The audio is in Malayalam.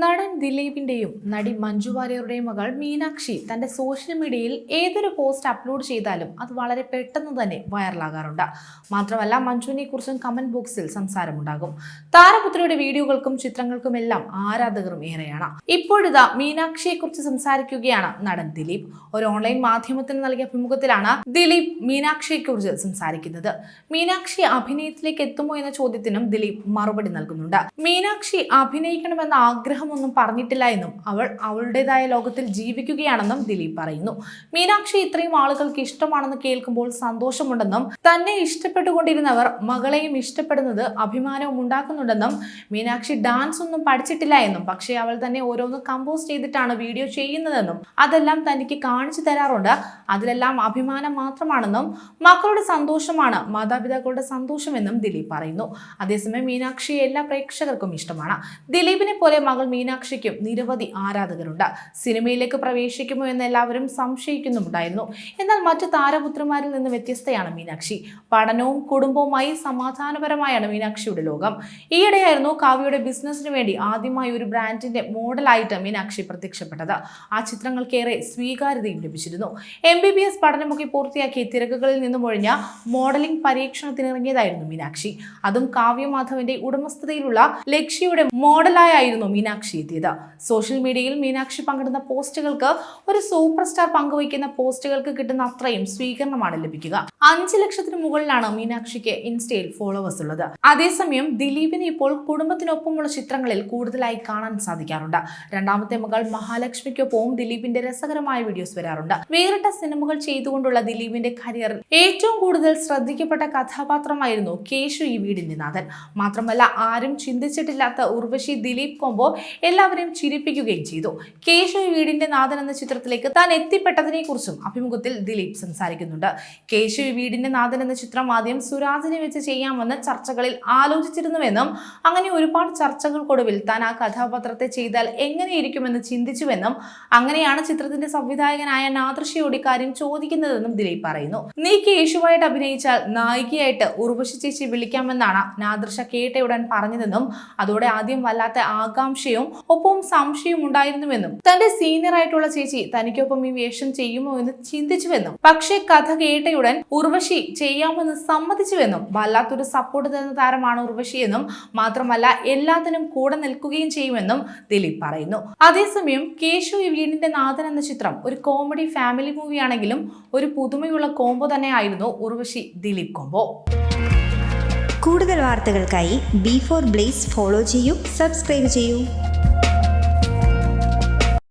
നടൻ ദിലീപിന്റെയും നടി മഞ്ജു വാര്യറുടെയും മകൾ മീനാക്ഷി തന്റെ സോഷ്യൽ മീഡിയയിൽ ഏതൊരു പോസ്റ്റ് അപ്ലോഡ് ചെയ്താലും അത് വളരെ പെട്ടെന്ന് തന്നെ വൈറലാകാറുണ്ട് മാത്രമല്ല മഞ്ജുവിനെ കുറിച്ചും കമന്റ് ബോക്സിൽ സംസാരമുണ്ടാകും. താരപുത്രിയുടെ വീഡിയോകൾക്കും ചിത്രങ്ങൾക്കും എല്ലാം ആരാധകരും ഏറെയാണ്. ഇപ്പോഴിതാ മീനാക്ഷിയെ കുറിച്ച് സംസാരിക്കുകയാണ് നടൻ ദിലീപ്. ഒരു ഓൺലൈൻ മാധ്യമത്തിന് നൽകിയ അഭിമുഖത്തിലാണ് ദിലീപ് മീനാക്ഷിയെ കുറിച്ച് സംസാരിക്കുന്നത്. മീനാക്ഷി അഭിനയത്തിലേക്ക് എത്തുമോ എന്ന ചോദ്യത്തിനും ദിലീപ് മറുപടി നൽകുന്നുണ്ട്. മീനാക്ഷി അഭിനയിക്കണമെന്ന ആഗ്രഹമൊന്നും പറഞ്ഞിട്ടില്ല എന്നും അവൾ അവളുടേതായ ലോകത്തിൽ ജീവിക്കുകയാണെന്നും ദിലീപ് പറയുന്നു. മീനാക്ഷി ഇത്രയും ആളുകൾക്ക് ഇഷ്ടമാണെന്ന് കേൾക്കുമ്പോൾ സന്തോഷമുണ്ടെന്നും തന്നെ ഇഷ്ടപ്പെട്ടുകൊണ്ടിരുന്നവർ മകളെയും ഇഷ്ടപ്പെടുന്നത് അഭിമാനവും ഉണ്ടാക്കുന്നുണ്ടെന്നും മീനാക്ഷി ഡാൻസ് ഒന്നും പഠിച്ചിട്ടില്ല എന്നും പക്ഷേ അവൾ തന്നെ ഓരോന്ന് കമ്പോസ് ചെയ്തിട്ടാണ് വീഡിയോ ചെയ്യുന്നതെന്നും അതെല്ലാം തനിക്ക് കാണിച്ചു തരാറുണ്ട്. അതിലെല്ലാം അഭിമാനം മാത്രമാണെന്നും മക്കളുടെ സന്തോഷമാണ് മാതാപിതാക്കളുടെ സന്തോഷമെന്നും ദിലീപ് പറയുന്നു. അതേസമയം മീനാക്ഷി എല്ലാ പ്രേക്ഷകർക്കും ഇഷ്ടമാണ്. ദിലീപിനെ പോലെ മകൾ മീനാക്ഷിക്കും നിരവധി ആരാധകരുണ്ട്. സിനിമയിലേക്ക് പ്രവേശിക്കുമോ എന്ന് എല്ലാവരും സംശയിക്കുന്നുണ്ടായിരുന്നു എന്നാൽ മറ്റു താരപുത്രിമാരിൽ നിന്ന് വ്യത്യസ്തയാണ് മീനാക്ഷി. പഠനവും കുടുംബവുമായി സമാധാനപരമായാണ് മീനാക്ഷിയുടെ ലോകം. ഈയിടെയായിരുന്നു കാവ്യയുടെ ബിസിനസ്സിന് വേണ്ടി ആദ്യമായി ഒരു ബ്രാൻഡിന്റെ മോഡലായിട്ട് മീനാക്ഷി പ്രത്യക്ഷപ്പെട്ടത്. ആ ചിത്രങ്ങൾക്കേറെ സ്വീകാര്യതയും ലഭിച്ചിരുന്നു. എം ബി ബി എസ് പഠനമൊക്കെ പൂർത്തിയാക്കി തിരക്കുകളിൽ നിന്നും ഒഴിഞ്ഞ മോഡലിംഗ് പരീക്ഷണത്തിനിറങ്ങിയതായിരുന്നു മീനാക്ഷി. അതും കാവ്യമാധവന്റെ ഉടമസ്ഥതയിലുള്ള ലക്ഷ്യയുടെ മോഡലായായിരുന്നു മീനാക്ഷി. എത്തിയത്. സോഷ്യൽ മീഡിയയിൽ മീനാക്ഷി പങ്കിടുന്ന പോസ്റ്റുകൾക്ക് ഒരു സൂപ്പർ സ്റ്റാർ പങ്കുവയ്ക്കുന്ന പോസ്റ്റുകൾക്ക് കിട്ടുന്ന അത്രയും സ്വീകരണമാണ് ലഭിക്കുക. അഞ്ച് ലക്ഷത്തിന് മുകളിലാണ് മീനാക്ഷിക്ക് ഇൻസ്റ്റയിൽ ഫോളോവേഴ്സ് ഉള്ളത്. അതേസമയം ദിലീപിനെ ഇപ്പോൾ കുടുംബത്തിനൊപ്പമുള്ള ചിത്രങ്ങളിൽ കൂടുതലായി കാണാൻ സാധിക്കാറുണ്ട്. രണ്ടാമത്തെ മകൾ മഹാലക്ഷ്മിക്കൊപ്പവും ദിലീപിന്റെ രസകരമായ വീഡിയോസ് വരാറുണ്ട്. വേറിട്ട സിനിമകൾ ചെയ്തുകൊണ്ടുള്ള ദിലീപിന്റെ കരിയറിൽ ഏറ്റവും കൂടുതൽ ശ്രദ്ധിക്കപ്പെട്ട കഥാപാത്രമായിരുന്നു കേശു ഈ വീടിന്റെ നാഥൻ. മാത്രമല്ല ആരും ചിന്തിച്ചിട്ടില്ലാത്ത ഉർവശി ദിലീപ് കോംബോ എല്ലാവരെയും ചിരിപ്പിക്കുകയും ചെയ്തു. കേശു വീടിന്റെ നാഥൻ എന്ന ചിത്രത്തിലേക്ക് താൻ എത്തിപ്പെട്ടതിനെ കുറിച്ചും അഭിമുഖത്തിൽ ദിലീപ് സംസാരിക്കുന്നുണ്ട്. കേശു വീടിന്റെ നാഥൻ എന്ന ചിത്രം ആദ്യം സുരാജിനെ വെച്ച് ചെയ്യാമെന്ന് ചർച്ചകളിൽ ആലോചിച്ചിരുന്നുവെന്നും അങ്ങനെ ഒരുപാട് ചർച്ചകൾക്കൊടുവിൽ താൻ ആ കഥാപാത്രത്തെ ചെയ്താൽ എങ്ങനെയിരിക്കുമെന്ന് ചിന്തിച്ചുവെന്നും അങ്ങനെയാണ് ചിത്രത്തിന്റെ സംവിധായകനായ നാദൃശയോട് ഇക്കാര്യം ചോദിക്കുന്നതെന്നും ദിലീപ് പറയുന്നു. നീ കേശുവായിട്ട് അഭിനയിച്ചാൽ നായികയായിട്ട് ഉർവശി ചേച്ചി വിളിക്കാമെന്നാണ് നാദൃശ കേട്ടയുടൻ പറഞ്ഞതെന്നും അതോടെ ആദ്യം വല്ലാത്ത ആകാംക്ഷയും ഒപ്പം സംശയം ഉണ്ടായിരുന്നുവെന്നും തന്റെ സീനിയർ ആയിട്ടുള്ള ചേച്ചി തനിക്കൊപ്പം ഈ വേഷം ചെയ്യുമോ എന്ന് ചിന്തിച്ചുവെന്നും പക്ഷേ കഥ കേട്ടയുടൻ ഉർവശി ചെയ്യാമെന്ന് സമ്മതിച്ചുവെന്നും വല്ലാത്തൊരു സപ്പോർട്ട് തരുന്ന താരമാണ് ഉർവശിയെന്നും മാത്രമല്ല എല്ലാത്തിനും കൂടെ നിൽക്കുകയും ചെയ്യുമെന്നും ദിലീപ് പറയുന്നു. അതേസമയം കേശു ഈ വീടിന്റെ നാഥൻ എന്ന ചിത്രം ഒരു കോമഡി ഫാമിലി മൂവിയാണെങ്കിലും ഒരു പുതുമയുള്ള കോംബോ തന്നെയായിരുന്നു ഉർവശി ദിലീപ് കോംബോ കൂടുതൽ വാർത്തകൾക്കായി ബി ഫോർ ബ്ലേസ് ഫോളോ ചെയ്യൂ സബ്സ്ക്രൈബ് ചെയ്യൂ.